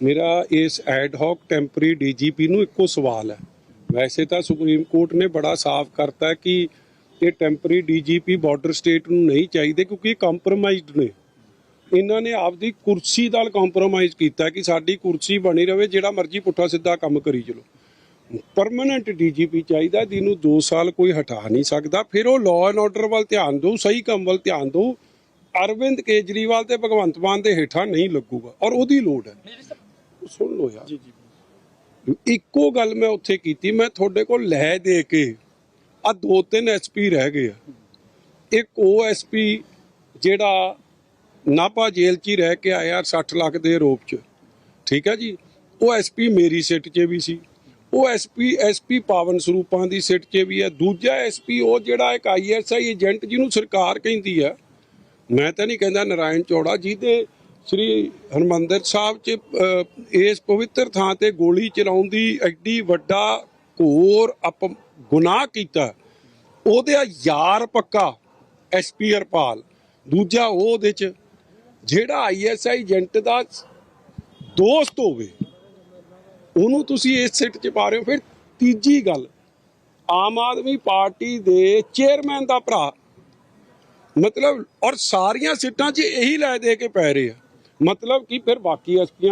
ਮੇਰਾ ਇਸ ad hoc temporary DGP ਨੂੰ ਇੱਕੋ ਸਵਾਲ ਹੈ। ਵੈਸੇ ਤਾਂ ਸੁਪਰੀਮ ਕੋਰਟ ਨੇ ਬੜਾ ਸਾਫ਼ ਕਰਤਾ ਕਿ ਇਹ ਟੈਂਪਰੇਰੀ ਡੀਜੀਪੀ ਬਾਰਡਰ ਸਟੇਟ ਨੂੰ ਨਹੀਂ ਚਾਹੀਦੇ ਕਿਉਂਕਿ ਇਹ ਕੰਪਰੋਮਾਈਜ਼ਡ ਨੇ। ਇਹਨਾਂ ਨੇ ਆਪਦੀ ਕੁਰਸੀ ਨਾਲ ਕੰਪਰੋਮਾਈਜ਼ ਕੀਤਾ ਕਿ ਸਾਡੀ ਕੁਰਸੀ ਬਣੀ ਰਵੇ, ਜਿਹੜਾ ਮਰਜ਼ੀ ਪੁੱਠਾ ਸਿੱਧਾ ਕੰਮ ਕਰੀ ਚਲੋ। ਪਰਮਨੈਂਟ ਡੀਜੀਪੀ ਚਾਹੀਦਾ, ਜਿਹਨੂੰ 2 ਸਾਲ ਕੋਈ ਹਟਾ ਨਹੀਂ ਸਕਦਾ। ਫਿਰ ਉਹ ਲਾਅ ਐਂਡ ਆਰਡਰ ਵੱਲ ਧਿਆਨ ਦਿਓ, ਸਹੀ ਕੰਮ ਵੱਲ ਧਿਆਨ ਦਿਓ। ਅਰਵਿੰਦ ਕੇਜਰੀਵਾਲ ਤੇ ਭਗਵੰਤ ਮਾਨ ਦੇ ਹੇਠਾਂ ਨਹੀਂ ਲੱਗੂਗਾ, ਔਰ ਉਹਦੀ ਲੋੜ ਹੈ। ਸੁਣ ਲਓ ਯਾਰ। ਜੀ ਜੀ ਇੱਕੋ ਗੱਲ ਮੈਂ ਉੱਥੇ ਕੀਤੀ ਮੈਂ ਤੁਹਾਡੇ ਕੋਲ ਲੈ ਦੇ ਕੇ ਆ ਦੋ ਤਿੰਨ ਐਸਪੀ ਰਹਿ ਗਏ ਆ। ਇੱਕ ਉਹ ਐਸਪੀ ਜਿਹੜਾ ਨਾਪਾ ਜੇਲ੍ਹ 'ਚ ਹੀ ਰਹਿ ਕੇ ਆਇਆ 60 ਲੱਖ ਦੇ ਆਰੋਪ 'ਚ। ਠੀਕ ਹੈ ਜੀ? ਉਹ ਐਸਪੀ ਮੇਰੀ ਸਿੱਟ 'ਚ ਵੀ ਸੀ। ਉਹ ਐਸਪੀ ਐਸਪੀ ਪਾਵਨ ਸਰੂਪਾਂ ਦੀ ਸਿੱਟ 'ਚ ਵੀ ਹੈ ਦੂਜਾ ਐਸਪੀ ਉਹ ਜਿਹੜਾ ਇੱਕ ਆਈਐਸਆਈ ਏਜੰਟ ਜਿਹਨੂੰ ਸਰਕਾਰ ਕਹਿੰਦੀ ਹੈ ਮੈਂ ਤਾਂ ਨਹੀਂ ਕਹਿੰਦਾ ਨਾਰਾਇਣ ਚੌੜਾ ਜਿਹਦੇ ਸ੍ਰੀ ਹਰਮੰਦਰ ਸਾਹਿਬ 'ਚ ਇਸ ਪਵਿੱਤਰ ਥਾਂ ਤੇ ਗੋਲੀ ਚਲਾਉਣ ਦੀ ਐਡੀ ਵੱਡਾ ਘੋਰ ਅਪ, ਗੁਨਾਹ ਕੀਤਾ। ਉਹਦੇ ਯਾਰ ਪੱਕਾ ਐਸਪੀ ਹਰਪਾਲ। ਦੂਜਾ ਉਹ ਉਹਦੇ 'ਚ, ਜਿਹੜਾ ਆਈਐਸਆਈ ਏਜੰਟ ਦਾ ਦੋਸਤ ਹੋਵੇ, ਉਹਨੂੰ ਤੁਸੀਂ ਇਸ ਸਿੱਟ 'ਚ ਪਾ ਰਹੇ ਹੋ। ਫਿਰ ਤੀਜੀ ਗੱਲ, ਆਮ ਆਦਮੀ ਪਾਰਟੀ ਦੇ ਚੇਅਰਮੈਨ ਦਾ ਭਰਾ। ਮਤਲਬ, ਔਰ ਸਾਰੀਆਂ ਸੀਟਾਂ 'ਚ ਇਹੀ ਲੈ ਦੇ ਕੇ ਪੈ ਰਹੇ ਆ। ਮਤਲਬ ਕਿ ਫਿਰ ਬਾਕੀ ਐਸਪੀਆਂ